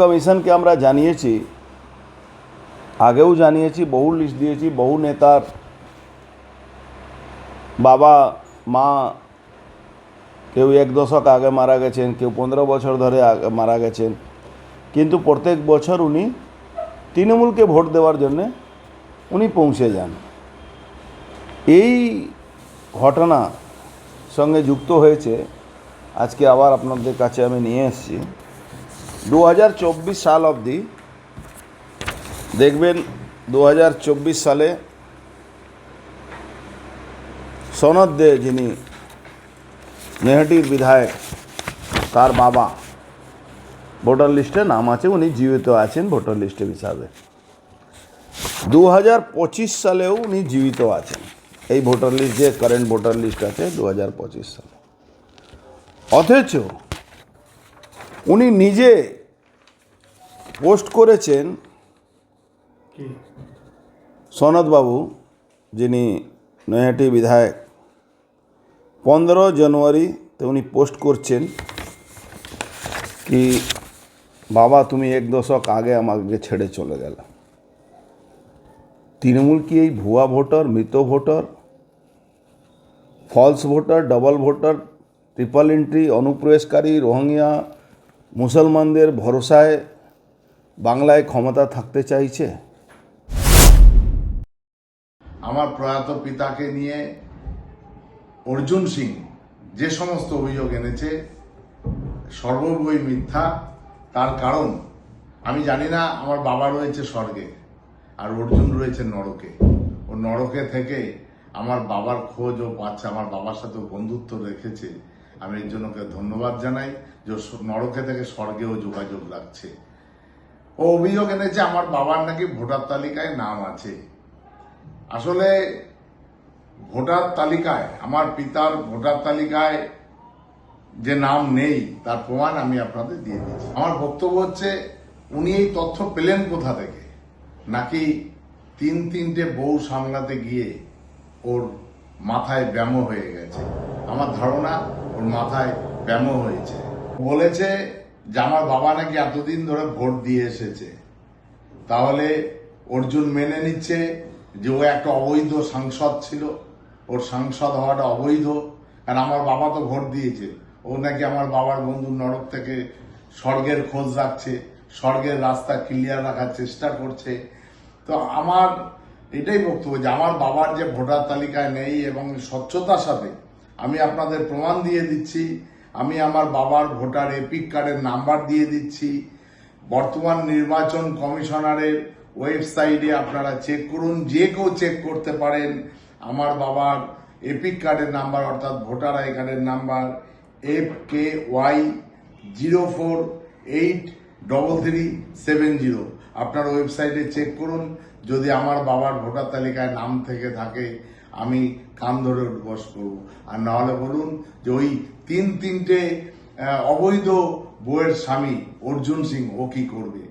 কমিশনকে আমরা জানিয়েছি, আগেও জানিয়েছি, বহু লিস্ট দিয়েছি, বহু নেতার বাবা, মা, কেউ এক দশক আগে মারা গেছেন, কেউ পনেরো বছর ধরে আগে মারা গেছেন। কিন্তু প্রত্যেক বছর উনি তৃণমূলকে ভোট দেওয়ার জন্যে উনি পৌঁছে যান। এই ঘটনা সঙ্গে যুক্ত হয়েছে, আজকে আবার আপনাদের কাছে আমি নিয়ে এসেছি। দু হাজার চব্বিশ সাল অবধি দেখবেন দু হাজার চব্বিশ সালে সনদ দে যিনি নেহাটির বিধায়ক, তার বাবা, ভোটার লিস্টে নাম আছে, উনি জীবিত আছেন ভোটার লিস্টের হিসাবে। দু হাজার পঁচিশ সালেও উনি জীবিত আছেন। এই ভোটার লিস্ট, যে কারেন্ট ভোটার লিস্ট আছে দু হাজার পঁচিশ সালে। অথচ উনি নিজে পোস্ট করেছেন সনদবাবু যিনি নৈহাটি বিধায়ক। পনেরো জানুয়ারিতে উনি পোস্ট করছেন কি বাবা তুমি এক দশক আগে আমাকে ছেড়ে চলে গেল। তৃণমূল কি এই ভুয়া ভোটার মৃত voter? False voter double voter triple entry অনুপ্রবেশকারী রোহিঙ্গা মুসলমানদের ভরসায় বাংলায় ক্ষমতা থাকতে চাইছে? আমার প্রয়াত পিতাকে নিয়ে অর্জুন সিং যে সমস্ত অভিযোগ এনেছে সর্ববই মিথ্যা, তার কারণ আমি জানি না, আমার বাবা রয়েছে স্বর্গে আর অর্জুন রয়েছে নরকে। ও নরকে থেকে আমার বাবার খোঁজ ও পাচ্ছে, আমার বাবার সাথে বন্ধুত্ব রেখেছে। আমি এর জন্য ধন্যবাদ জানাই যে নরকে থেকে স্বর্গেও যোগাযোগ রাখছে। ও অভিযোগ এনেছে আমার বাবার নাকি ভোটার তালিকায় নাম আছে। আসলে ভোটার তালিকায়, আমার পিতার ভোটার তালিকায় যে নাম নেই, তার প্রমাণ আমি আপনাদের দিয়ে দিচ্ছি। আমার বক্তব্য হচ্ছে, উনি এই তথ্য পেলেন কোথা থেকে? নাকি তিন তিনটে বউ সামলাতে গিয়ে ওর মাথায় ব্যামো হয়ে গেছে? আমার ধারণা ওর মাথায় ব্যামো হয়েছে। বলেছে যে আমার বাবা নাকি এতদিন ধরে ভোট দিয়ে এসেছে। তাহলে অর্জুন মেনে নিচ্ছে যে ও একটা অবৈধ সাংসদ ছিল। ওর সাংসদ হওয়াটা অবৈধ। কারণ আমার বাবা তো ভোট দিয়েছে। ও নাকি আমার বাবার বন্ধু নরক থেকে স্বর্গের খোঁজ রাখছে, স্বর্গের রাস্তা ক্লিয়ার রাখার চেষ্টা করছে। তো আমার এটাই বক্তব্য যে আমার বাবার যে ভোটার তালিকায় নেই এবং স্বচ্ছতার সাথে আমি আপনাদের প্রমাণ দিয়ে দিচ্ছি। আমি আমার বাবার ভোটার এপিক কার্ডের নাম্বার দিয়ে দিচ্ছি। বর্তমান নির্বাচন কমিশনারের ওয়েবসাইটে আপনারা চেক করুন, যে কেউ চেক করতে পারেন, আমার বাবার এপিক কার্ডের নাম্বার, অর্থাৎ ভোটার আই কার্ডের number F K Y zero four eight double three seven zero আপনার ওয়েবসাইটে চেক করুন, যদি আমার বাবার ভোটার তালিকায় নাম থেকে থাকে আমি কান ধরে বস করব আর নাহলে বলুন যে ওই তিন তিনটে অবৈধ বউয়ের স্বামী অর্জুন সিং, ও কি করবে?